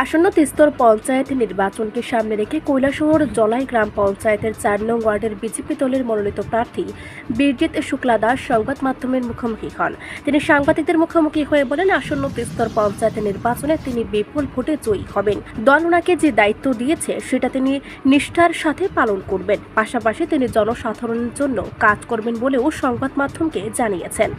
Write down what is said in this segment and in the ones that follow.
আসন্ন তিস্তর পঞ্চায়েত নির্বাচনকে সামনে রেখে কৈলাসহর জলাই গ্রাম পঞ্চায়েতের চার নং ওয়ার্ডের বিজেপি দলের মনোনীত প্রার্থী বীরজিৎ শুক্লা দাস সংবাদ মাধ্যমের মুখোমুখি হন। তিনি সাংবাদিকদের মুখোমুখি হয়ে বলেন, আসন্ন তিস্তর পঞ্চায়েত নির্বাচনে তিনি বিপুল ভোটে জয়ী হবেন। দল ওনাকে যে দায়িত্ব দিয়েছে, সেটা তিনি নিষ্ঠার সাথে পালন করবেন। পাশাপাশি তিনি জনসাধারণের জন্য কাজ করবেন বলেও সংবাদ মাধ্যমকে জানিয়েছেন।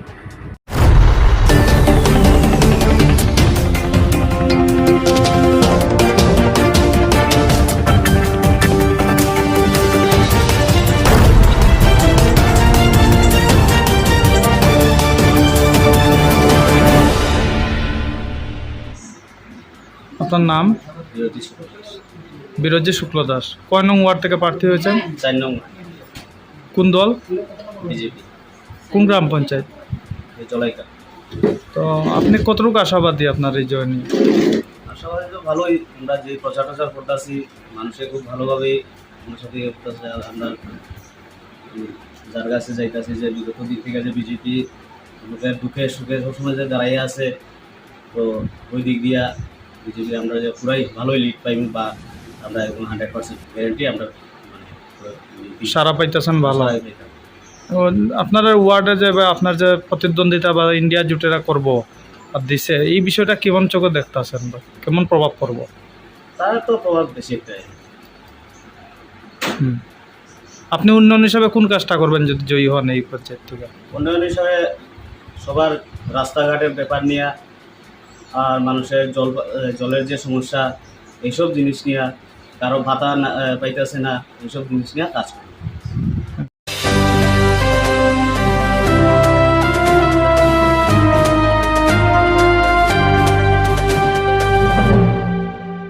আপনার নাম? বিরোধী সুপ্রকাশ বিরজি শুক্ল দাস কয় নং ওয়ার্ড থেকে প্রার্থী হয়েছেন? চার নং কোন দল? বিজেপি। কোন গ্রাম পঞ্চায়েত? এই জলাইকা। তো আপনি কতটুকু আশাবাদী আপনার এই জয় নিয়ে? আশাবাদী তো ভালোই। আমরা যে প্রচার টচার করতেছি মানুষে খুব ভালোভাবে আমার সাথে আমরা যার কাছে যাইতেছি যে বিগত দিক থেকে যে বিজেপি লোকের দুঃখে সুখে সবসময় যে দাঁড়াইয়া আছে তো ওই দিক দিয়া বিজেপি আমরা যে পুরাই ভালোই লিড পাইব বা আমরা একদম হান্ড্রেড পার্সেন্ট গ্যারেন্টি আমরা মানে সারা পাইতেছেন ভালো। আপনার ওয়ার্ডে যে বা আপনার যে প্রতিদ্বন্দ্বিতা বা ইন্ডিয়া জুটেরা করব আর দিছে এই বিষয়টা কেমন চোখে দেখতেছেন বা কেমন প্রভাব পড়ব? তার তো প্রভাব বেশি। আপনি উন্নয়ন হিসাবে কোন কাজটা করবেন যদি জয়ী হন এই পঞ্চায়েত থেকে? উন্নয়ন হিসাবে সবার রাস্তাঘাটের ব্যাপার নিয়ে আর মানুষের জল, জলের যে সমস্যা, এইসব জিনিস নিয়ে কারও ভাতা পাইতেছে না, এইসব জিনিস নিয়ে কাজ করে।